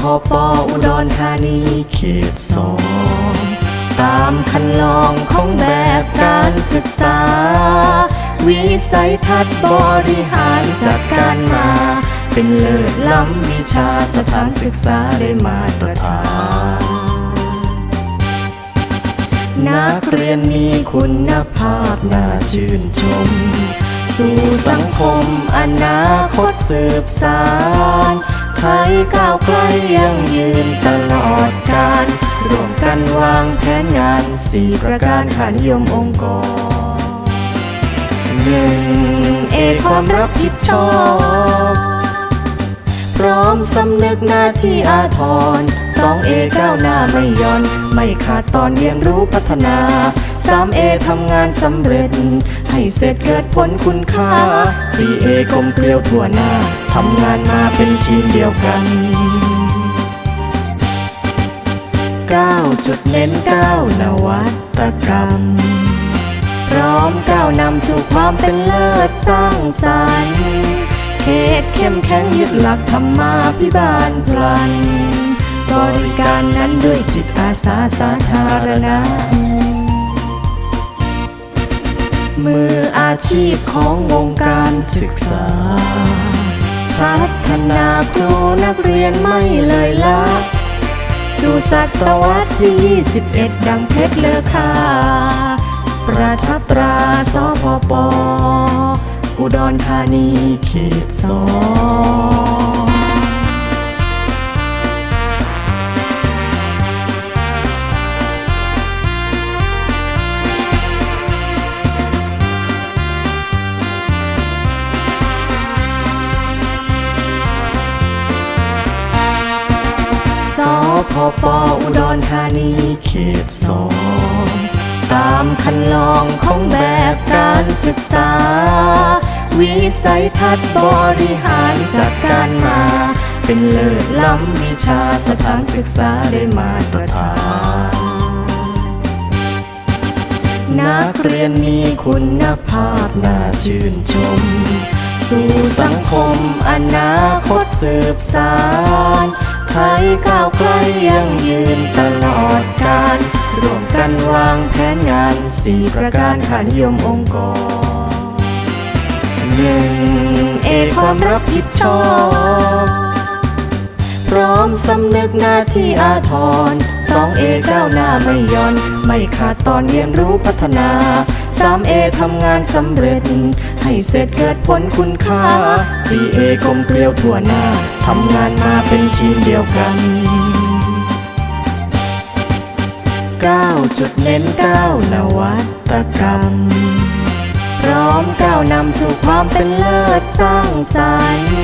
พอปออุดรธานีเขตสองตามคันลองของแบบการศึกษา วิสัยทัศน์บริหารจัดการมา เป็นเลิศล้ำวิชาสถานศึกษาได้มาตรฐานนักเรียนมีคุณภาพน่าชื่นชม สู่สังคมอนาคตสืบสาร ไทยก้าวไกลยังยืนตลอดการร่วมกันวางแผนงานสี่ประการขานิยมองค์กรหนึ่งเอความรับผิดชอบ พร้อมสำนึกหน้าที่อาทร สองเอก้าวหน้าไม่ย่อน ไม่ขาดตอนเรียนรู้พัฒนาสามเอทำงานสำเร็จ ให้เสร็จเกิดผลคุณค่าสี่เอกลมเกลียวทั่วหน้าทำงานมาเป็นทีมเดียวกันก้าจุดเน้นก้าวนวัตกรรม พร้อมก้าวนำสู่ความเป็นเลิศสร้างสรรค์เขตเข้มแข็งยึดหลักธรรมาพิบาลพลัน บริการนั้นด้วยจิตอาสาสาธารณะ มืออาชีพของวงการศึกษา พัฒนาครูนักเรียนไม่เลยละสู่ศตวรรษที่21 ดังเพชรเลอค่าประทับตราสพปอุดรธานีเขตสอง สพปอุดรธานีเขตสองตามคันลองของแบบการศึกษา วิสัยทัศน์บริหารจัดการมา เป็นเลิศล้ำวิชาสถานศึกษาได้มาตรฐานนักเรียนมีคุณภาพน่าชื่นชม สู่สังคมอนาคตสืบสาร ไทยก้าวไกลยังยืนตลอดการร่วมกันวางแผนงานสี่ประการขานิยมองค์กรหนึ่งเอความรับผิดชอบ พร้อมสำนึกหน้าที่อาทรสองเอก้าวหน้าไม่ย่อน ไม่ขาดตอนเรียนรู้พัฒนา สามเอทำงานสำเร็จ ให้เสร็จเกิดผลคุณค่าสี่เอกลมเกลียวทั่วหน้า ทำงานมาเป็นทีมเดียวกันก้าจุดเน้นก้าวนวัตกรรม พร้อมก้าวนำสู่ความเป็นเลิศสร้างสรรค์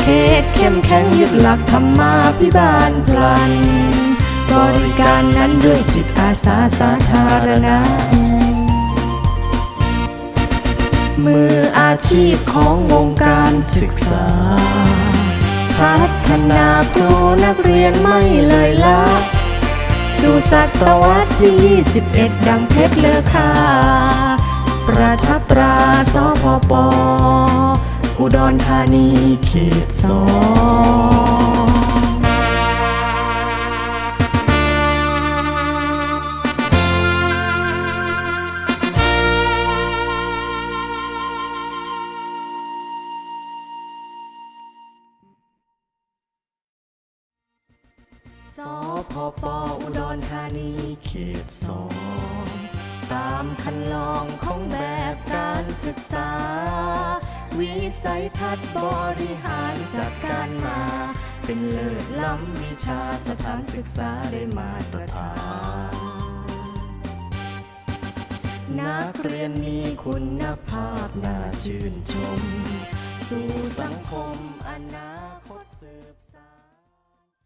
เขตเข้มแข็งยึดหลักธรรมาพิบาลพลันบริการนั้นด้วยจิตอาสาสาธารณะ มืออาชีพของวงการศึกษา พัฒนาครูนักเรียนไม่เลยละสู่ศตวรรษที่21 ดังเพชรเลอค่าประทับตราสพปอุดรธานีเขตสอง สพปอุดรธานีเขตสองตามคันลองของแบบการศึกษา วิสัยทัศน์บริหารจัดการมา เป็นเลิศล้ำวิชาสถานศึกษาได้มาตรฐานนักเรียนมีคุณภาพน่าชื่นชม สู่สังคมอนา